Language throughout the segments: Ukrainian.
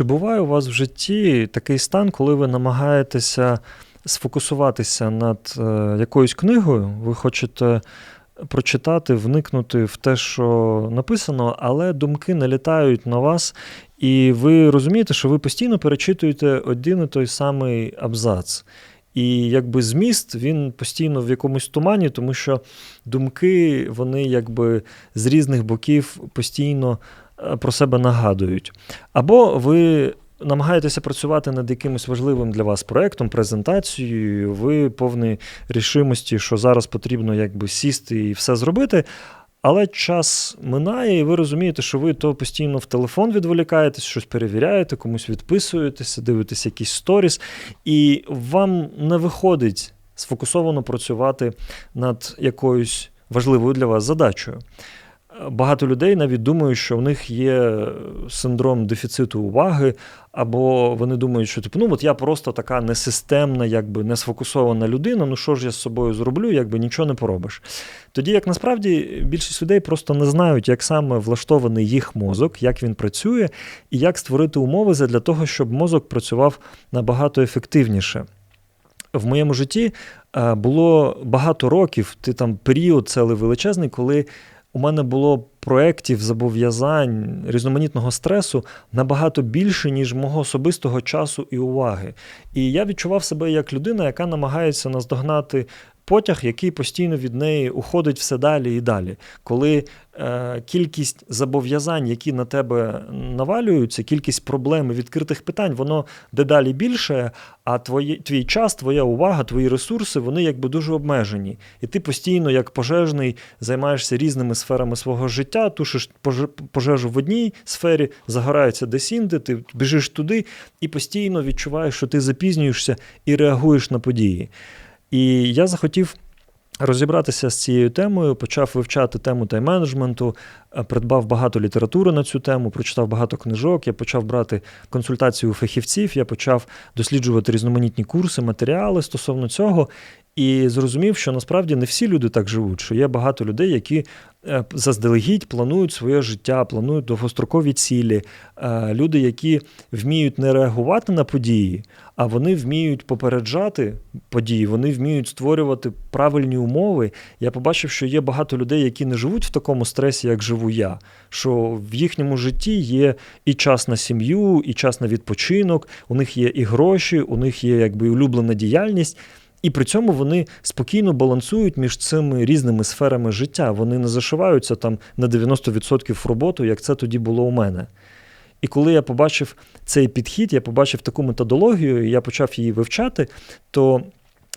Чи буває у вас в житті такий стан, коли ви намагаєтеся сфокусуватися над е, якоюсь книгою, ви хочете прочитати, вникнути в те, що написано, але думки налітають на вас, і ви розумієте, що ви постійно перечитуєте один і той самий абзац. І якби зміст він постійно в якомусь тумані, тому що думки вони якби з різних боків постійно про себе нагадують. Або ви намагаєтеся працювати над якимось важливим для вас проектом, презентацією, ви повні рішимості, що зараз потрібно якби сісти і все зробити. Але час минає, і ви розумієте, що ви то постійно в телефон відволікаєтесь, щось перевіряєте, комусь відписуєтеся, дивитесь якісь сторіс, і вам не виходить сфокусовано працювати над якоюсь важливою для вас задачею. Багато людей навіть думають, що в них є синдром дефіциту уваги, або вони думають, що типу, ну от я просто така несистемна, якби не сфокусована людина. Ну що ж я з собою зроблю, якби нічого не поробиш. Тоді як насправді більшість людей просто не знають, як саме влаштований їх мозок, як він працює, і як створити умови для того, щоб мозок працював набагато ефективніше. В моєму житті було багато років, ти там період цілий величезний, коли у мене було проєктів, зобов'язань, різноманітного стресу набагато більше, ніж мого особистого часу і уваги. І я відчував себе як людина, яка намагається наздогнати потяг, який постійно від неї уходить все далі і далі. Коли е, кількість зобов'язань, які на тебе навалюються, кількість проблем і відкритих питань, воно дедалі більше, а твої, твій час, твоя увага, твої ресурси, вони якби дуже обмежені. І ти постійно, як пожежний, займаєшся різними сферами свого життя, тушиш пожежу в одній сфері, загорається десь інде, ти біжиш туди і постійно відчуваєш, що ти запізнюєшся і реагуєш на події. І я захотів розібратися з цією темою, почав вивчати тему тайм-менеджменту, е, придбав багато літератури на цю тему, прочитав багато книжок. Я почав брати консультацію у фахівців, я почав досліджувати різноманітні курси, матеріали стосовно цього. І зрозумів, що насправді не всі люди так живуть, що є багато людей, які заздалегідь планують своє життя, планують довгострокові цілі. Е, люди, які вміють не реагувати на події, а вони вміють попереджати події, вони вміють створювати правильні умови. Я побачив, що є багато людей, які не живуть в такому стресі, як живу я. Що в їхньому житті є і час на сім'ю, і час на відпочинок, у них є і гроші, у них є якби улюблена діяльність. І при цьому вони спокійно балансують між цими різними сферами життя. Вони не зашиваються там на 90% в роботу, як це тоді було у мене. І коли я побачив цей підхід, я побачив таку методологію, і я почав її вивчати, то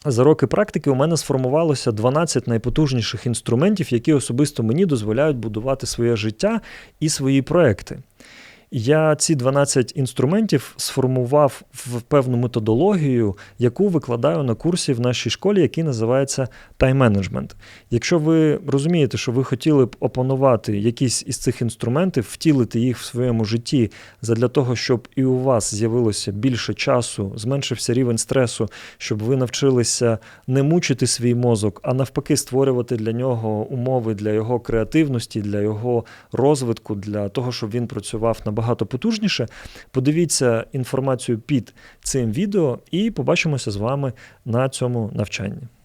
за роки практики у мене сформувалося 12 найпотужніших інструментів, які особисто мені дозволяють будувати своє життя і свої проекти. Я ці 12 інструментів сформував в певну методологію, яку викладаю на курсі в нашій школі, який називається тайм-менеджмент. Якщо ви розумієте, що ви хотіли б опанувати якісь із цих інструментів, втілити їх в своєму житті для того, щоб і у вас з'явилося більше часу, зменшився рівень стресу, щоб ви навчилися не мучити свій мозок, а навпаки, створювати для нього умови для його креативності, для його розвитку, для того, щоб він працював набагато набагато потужніше. Подивіться інформацію під цим відео і побачимося з вами на цьому навчанні.